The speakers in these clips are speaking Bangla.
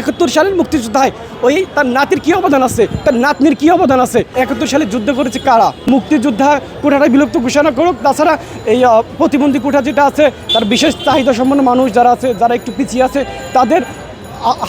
একাত্তর সালের মুক্তিযোদ্ধায় ওই তার নাতির কী অবদান আছে? তার নাতনির কী অবদান আছে? একাত্তর সালে যুদ্ধ করেছে কারা? মুক্তিযোদ্ধা কোঠাটা বিলুপ্ত ঘোষণা করুক, তাছাড়া এই প্রতিবন্ধী কোঠা যেটা আছে, তার বিশেষ চাহিদা সম্পন্ন মানুষ যারা আছে, যারা একটু পিছিয়ে আছে, তাদের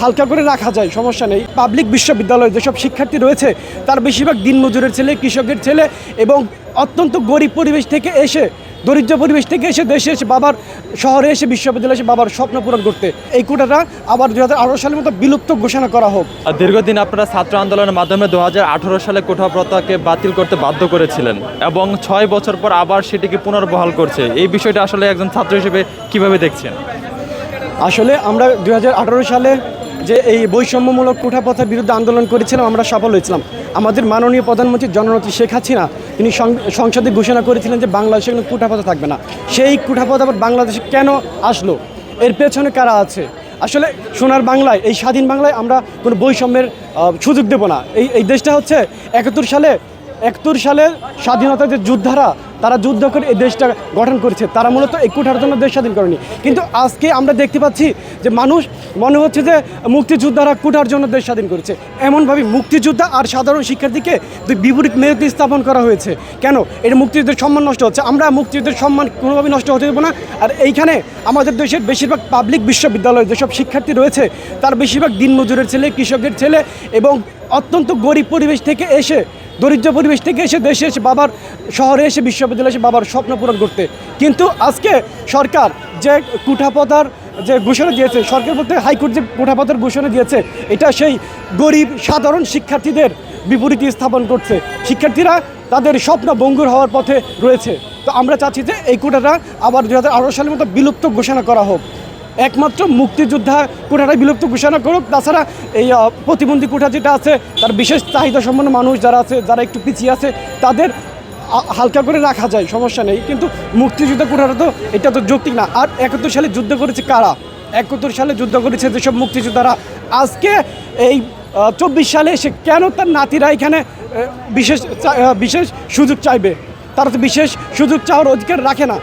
হালকা করে রাখা যায়, সমস্যা নেই। পাবলিক বিশ্ববিদ্যালয়ে যেসব শিক্ষার্থী রয়েছে, তার বেশিরভাগ দিনমজুরের ছেলে, কৃষকের ছেলে এবং অত্যন্ত গরিব পরিবেশ থেকে এসে দরিদ্র পরিবেশ থেকে এসে দেশে এসে বাবার শহরে এসে বিশ্ববিদ্যালয়ে এসে বাবার স্বপ্ন পূরণ করতে। এই কোটাটা আবার দু হাজার আঠারো সালের মতো বিলুপ্ত ঘোষণা করা হোক। আর দীর্ঘদিন আপনারা ছাত্র আন্দোলনের মাধ্যমে দু হাজার আঠারো সালে কোঠা প্রথাকে বাতিল করতে বাধ্য করেছিলেন এবং ছয় বছর পর আবার সেটিকে পুনর্বহাল করছে। এই বিষয়টা আসলে একজন ছাত্র হিসেবে কীভাবে দেখছেন? আসলে আমরা দুই হাজার আঠারো সালে যে এই বৈষম্যমূলক কোঠাপথার বিরুদ্ধে আন্দোলন করেছিলাম আমরা সফল হয়েছিলাম। আমাদের মাননীয় প্রধানমন্ত্রী জননেত্রী শেখ হাসিনা, তিনি সংসদে ঘোষণা করেছিলেন যে বাংলাদেশে কোনো কোঠাপথা থাকবে না। সেই কুঠাপথ আবার বাংলাদেশে কেন আসলো? এর পেছনে কারা আছে? আসলে সোনার বাংলায়, এই স্বাধীন বাংলায় আমরা কোনো বৈষম্যের সুযোগ দেব না। এই এই দেশটা হচ্ছে একাত্তর সালে একাত্তর সালে স্বাধীনতার যে যোদ্ধারা তারা যুদ্ধ করে এই দেশটা গঠন করেছে। তারা মূলত এই কুঠার জন্য দেশ স্বাধীন করেনি। কিন্তু আজকে আমরা দেখতে পাচ্ছি যে মানুষ মনে হচ্ছে যে মুক্তিযোদ্ধারা কুঠার জন্য দেশ স্বাধীন করেছে। এমনভাবে মুক্তিযোদ্ধা আর সাধারণ শিক্ষার্থীকে দুই বিপরীত মেরুতে স্থাপন করা হয়েছে। কেন? এটা মুক্তিযুদ্ধের সম্মান নষ্ট হচ্ছে। আমরা মুক্তিযুদ্ধের সম্মান কোনোভাবে নষ্ট হতে দেবো না। আর এইখানে আমাদের দেশের বেশিরভাগ পাবলিক বিশ্ববিদ্যালয়ে যেসব শিক্ষার্থী রয়েছে, তার বেশিরভাগ দিনমজুরের ছেলে কৃষকের ছেলে এবং অত্যন্ত গরিব পরিবেশ থেকে এসে দরিদ্র পরিবেশ থেকে এসে দেশে এসে বাবার শহরে এসে বিশ্ববিদ্যালয়ে এসে বাবার স্বপ্ন পূরণ করতে। কিন্তু আজকে সরকার যে কুঠাপতার যে ঘোষণা দিয়েছে, সরকার বলতে হাইকোর্ট যে কুঠাপতার ঘোষণা দিয়েছে, এটা সেই গরিব, সাধারণ শিক্ষার্থীদের বিপরীতে স্থাপন করছে। শিক্ষার্থীরা তাদের স্বপ্ন ভঙ্গুর হওয়ার পথে রয়েছে। তো আমরা চাচ্ছি যে এই কোটাটা আবার দু হাজার আঠারো সালের মতো বিলুপ্ত ঘোষণা করা হোক। একমাত্র মুক্তিযোদ্ধা কোঠাটা বিলুপ্ত ঘোষণা করুক। তাছাড়া এই প্রতিবন্ধী কোঠা যেটা আছে, তার বিশেষ চাহিদা সম্পন্ন মানুষ যারা আছে, যারা একটু পিছিয়ে আছে, তাদের হালকা করে রাখা যায়, সমস্যা নেই। কিন্তু মুক্তিযুদ্ধ কোঠাটা তো, এটা তো যৌক্তিক না। আর একাত্তর সালে যুদ্ধ করেছে কারা? একাত্তর সালে যুদ্ধ করেছে যেসব মুক্তিযোদ্ধারা। আজকে এই চব্বিশ সালে এসে কেন তার নাতিরা এখানে বিশেষ বিশেষ সুযোগ চাইবে? তারা তো বিশেষ সুযোগ চাওয়ার অধিকার রাখে না।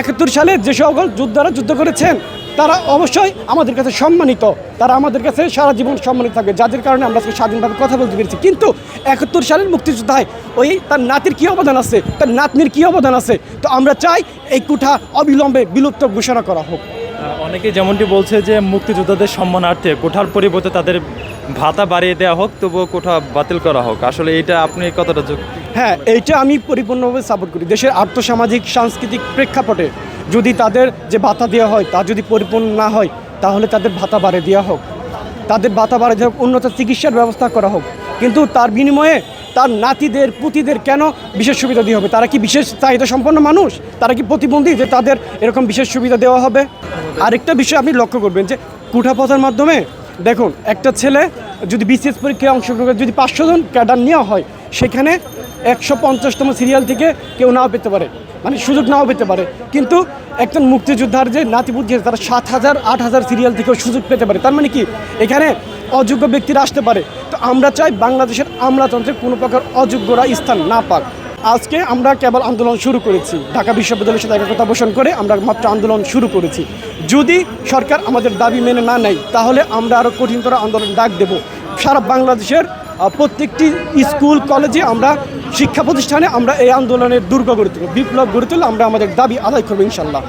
একাত্তর সালে যে সকল যোদ্ধারা যুদ্ধ করেছেন তারা অবশ্যই আমাদের কাছে সম্মানিত। তারা আমাদের কাছে সারা জীবন সম্মানিত থাকবে যাদের কারণে আমরা আজকে স্বাধীনভাবে কথা বলতে পেরেছি। কিন্তু একাত্তর সালের মুক্তিযোদ্ধায় ওই তার নাতির কী অবদান আছে? তার নাতনির কী অবদান আছে? তো আমরা চাই এই কুঠা অবিলম্বে বিলুপ্ত ঘোষণা করা হোক। অনেকে যেমনটি বলছে যে মুক্তিযোদ্ধাদের সম্মানার্থে কোঠার পরিবর্তে তাদের ভাতা বাড়িয়ে দেওয়া হোক তবুও কোঠা বাতিল করা হোক। আসলে এটা আপনি কতটা যোগ হ্যাঁ এইটা আমি পরিপূর্ণভাবে সাপোর্ট করি। দেশের আর্থসামাজিক সাংস্কৃতিক প্রেক্ষাপটে যদি তাদের যে ভাতা দেওয়া হয়, তা যদি পরিপূর্ণ না হয়, তাহলে তাদের ভাতা বাড়ে দেওয়া হোক। তাদের ভাতা বাড়ে দেওয়া হোক, উন্নত চিকিৎসার ব্যবস্থা করা হোক। কিন্তু তার বিনিময়ে তার নাতিদের, পুতিদের কেন বিশেষ সুবিধা দেওয়া হবে? তারা কি বিশেষ চাহিদা সম্পন্ন মানুষ? তারা কি প্রতিবন্ধী যে তাদের এরকম বিশেষ সুবিধা দেওয়া হবে? আরেকটা বিষয় আপনি লক্ষ্য করবেন যে কুঠাপথার মাধ্যমে, দেখুন, একটা ছেলে যদি বিসিএস পরীক্ষায় অংশগ্রহণ যদি পাঁচশো জন ক্যাডার নেওয়া হয় সেখানে একশো পঞ্চাশতম সিরিয়াল থেকে কেউ নাও পেতে পারে। মানে সুযোগ নাও পেতে পারে। কিন্তু একজন মুক্তিযোদ্ধার যে নাতিপুতি তারা সাত হাজার, আট হাজার সিরিয়াল থেকেও সুযোগ পেতে পারে। তার মানে কি? এখানে অযোগ্য ব্যক্তিরা আসতে পারে। তো আমরা চাই বাংলাদেশের আমলাতন্ত্রে কোনো প্রকার অযোগ্যরা স্থান না পাক। আজকে আমরা কেবল আন্দোলন শুরু করেছি। ঢাকা বিশ্ববিদ্যালয়ের সাথে একতা পোষণ করে আমরা মাত্র আন্দোলন শুরু করেছি। যদি সরকার আমাদের দাবি মেনে না নেয়, তাহলে আমরা আরও কঠিনতর আন্দোলন ডাক দেব। সারা বাংলাদেশের প্রত্যেকটি স্কুল, কলেজে আমরা শিক্ষা প্রতিষ্ঠানে আমরা এই আন্দোলনের দুর্গ গড়ে তুলব, বিপ্লব গড়ে তুলে আমরা আমাদের দাবি আদায় করব ইনশাল্লাহ।